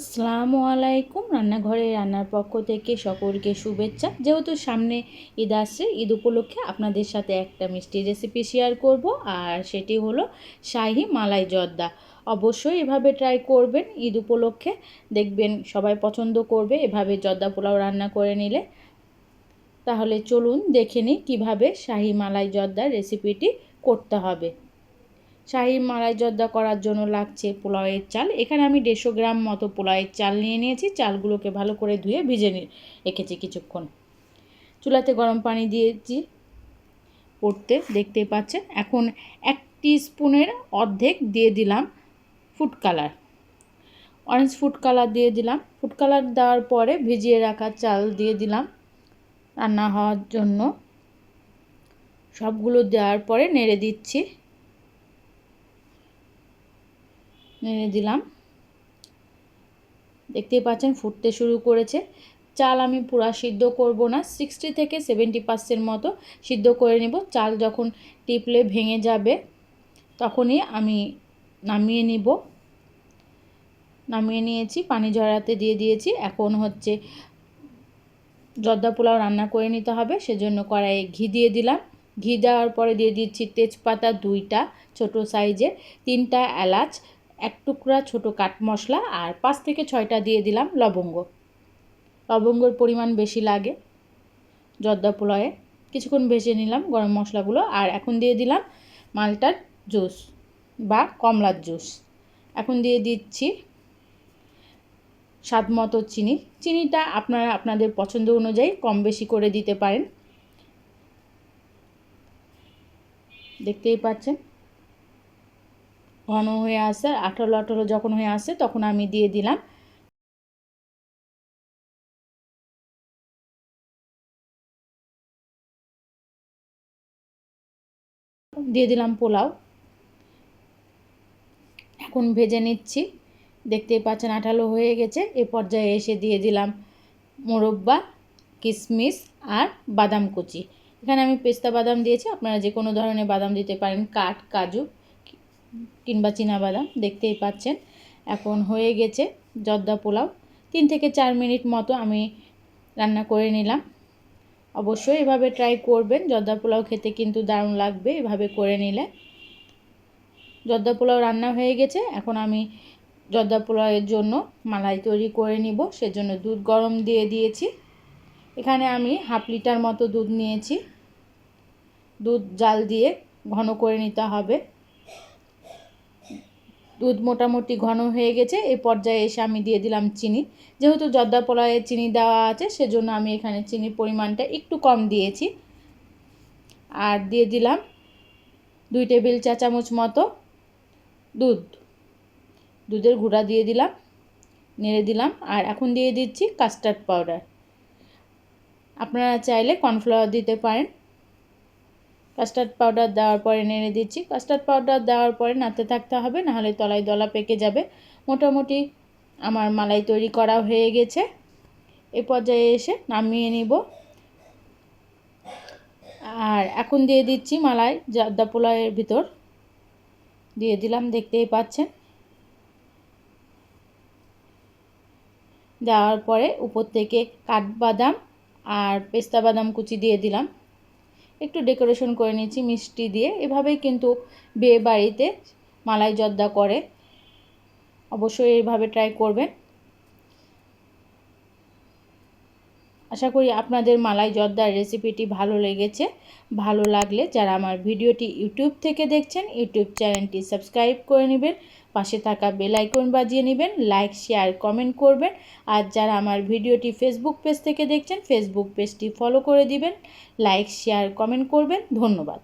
আসসালামু আলাইকুম। রান্নাঘরে রান্নার পক্ষ থেকে সকলকে শুভেচ্ছা। যেহেতু সামনে ঈদ আসছে, ঈদ উপলক্ষে আপনাদের সাথে একটা মিষ্টি রেসিপি শেয়ার করব, আর সেটি হলো শাহি মালাই জর্দা। অবশ্যই এভাবে ট্রাই করবেন ঈদ উপলক্ষে। দেখবেন সবাই পছন্দ করবে এভাবে জর্দা পোলাও রান্না করে নিলে। তাহলে চলুন দেখে নিই কীভাবে শাহি মালাই জর্দার রেসিপিটি করতে হবে। শাহি মালাই জর্দা করার জন্য লাগছে পোলাওয়ের চাল। এখানে আমি দেড়শো গ্রাম মতো পোলাওয়ের চাল নিয়ে নিয়েছি। চালগুলোকে ভালো করে ধুয়ে ভিজে রেখেছি কিছুক্ষণ। চুলাতে গরম পানি দিয়েছি পড়তে, দেখতেই পাচ্ছেন। এখন এক স্পুনের অর্ধেক দিয়ে দিলাম food colour. Orange food colour দিয়ে দিলাম। ফুড কালার দেওয়ার পরে ভিজিয়ে রাখা চাল দিয়ে দিলাম রান্না হওয়ার জন্য। সবগুলো দেওয়ার পরে নেড়ে দিচ্ছি। দিলাম। দেখতেই পাচ্ছেন ফুটতে শুরু করেছে। চাল আমি পুরা সিদ্ধ করব না সিক্সটি থেকে সেভেন্টি পার্সেন্ট মতো সিদ্ধ করে নেব। চাল যখন টিপলে ভেঙে যাবে, তখনই আমি নামিয়ে নিব। নামিয়ে নিয়েছি, পানি ঝরাতে দিয়ে দিয়েছি। এখন হচ্ছে জর্দা পোলাও রান্না করে নিতে হবে, সেজন্য কড়াইয়ে ঘি দিয়ে দিলাম। ঘি দেওয়ার পরে দিয়ে দিচ্ছি তেজপাতা দুইটা, ছোট সাইজের তিনটা এলাচ এক টুকরা ছোট কাঠ মশলা আর পাঁচ থেকে ছয়টা দিয়ে দিলাম লবঙ্গ। লবঙ্গর পরিমাণ বেশি লাগে। জর্দা পোলাওয়ে কিছুক্ষণ ভেজে নিলাম গরম মশলাগুলো আর এখন দিয়ে দিলাম মালটার জুস বা কমলার জুস। এখন দিয়ে দিচ্ছি স্বাদ মতো চিনি। চিনিটা আপনারা আপনাদের পছন্দ অনুযায়ী কম বেশি করে দিতে পারেন। দেখতেই পাচ্ছেন? ঘন হয়ে আসে, আঠালো আঠালো যখন হয়ে আসে তখন আমি দিয়ে দিলাম। দিয়ে দিলাম পোলাও। এখন ভেজে নিচ্ছি। দেখতেই পাচ্ছেন আঠালো হয়ে গেছে। এ পর্যায়ে এসে দিয়ে দিলাম মোরব্বা কিশমিশ আর বাদাম কুচি। এখানে আমি পেস্তা বাদাম দিয়েছি। আপনারা যে কোনো ধরনের বাদাম দিতে পারেন, কাঠ, কাজু। কিংবা বাদাম দেখতেই পাচ্ছেন। এখন হয়ে গেছে জর্দা পোলাও। তিন থেকে চার মিনিট মতো আমি রান্না করে নিলাম। অবশ্যই এভাবে ট্রাই করবেন। জর্দা পোলাও খেতে কিন্তু দারুণ লাগবে এভাবে করে নিলে। জর্দা পোলাও রান্না হয়ে গেছে। এখন আমি জর্দা পোলাওয়ের জন্য মালাই তৈরি করে নিব। সেজন্য দুধ গরম দিয়ে দিয়েছি। এখানে আমি হাফ লিটার মতো দুধ নিয়েছি। দুধ জাল দিয়ে ঘন করে নিতে হবে। দুধ মোটামুটি ঘন হয়ে গেছে, এই পর্যায়ে এসে আমি দিয়ে দিলাম চিনি। যেহেতু জর্দা পোলায়ে চিনি দেওয়া আছে, সেজন্য আমি এখানে চিনির পরিমাণটা একটু কম দিয়েছি। আর দিয়ে দিলাম দুই টেবিল চা চামচ মতো দুধ। দুধের গুঁড়া দিয়ে দিলাম, নেড়ে দিলাম, আর এখন দিয়ে দিচ্ছি কাস্টার্ড পাউডার। আপনারা চাইলে কর্নফ্লাওয়ার দিতে পারেন। কাস্টার্ড পাউডার দেওয়ার পরে নেড়ে দিচ্ছি। কাস্টার্ড পাউডার দেওয়ার পরে নাড়তে থাকতে হবে, নাহলে তলায় দলা পেকে যাবে। মোটামুটি আমার মালাই তৈরি করা হয়ে গেছে। এ পর্যায়ে এসে নামিয়ে নিব। আর এখন দিয়ে দিচ্ছি মালাই জাদ্দা পোলাওয়ের ভিতর। দিয়ে দিলাম, দেখতেই পাচ্ছেন। দেওয়ার পরে উপর থেকে কাঠবাদাম আর পেস্তা বাদাম কুচি দিয়ে দিলাম। একটু ডেকোরেশন করে নিয়েছি, মিষ্টি দিয়ে। এভাবেই কিন্তু বিয়ে বাড়িতে মালাই জর্দা করে। অবশ্যই এভাবে ট্রাই করবেন। আশা করি আপনাদের মালাই জর্দার রেসিপিটি ভালো লেগেছে। ভালো লাগলে যারা আমার ভিডিওটি ইউটিউব থেকে দেখছেন, ইউটিউব চ্যানেলটি সাবস্ক্রাইব করে নেবেন, পাশে থাকা বেল আইকন বাজিয়ে নেবেন, লাইক, শেয়ার, কমেন্ট করবেন, আর যারা আমার ভিডিওটি ফেসবুক পেজ থেকে দেখছেন, ফেসবুক পেজটি ফলো করে দিবেন, লাইক, শেয়ার, কমেন্ট করবেন। ধন্যবাদ।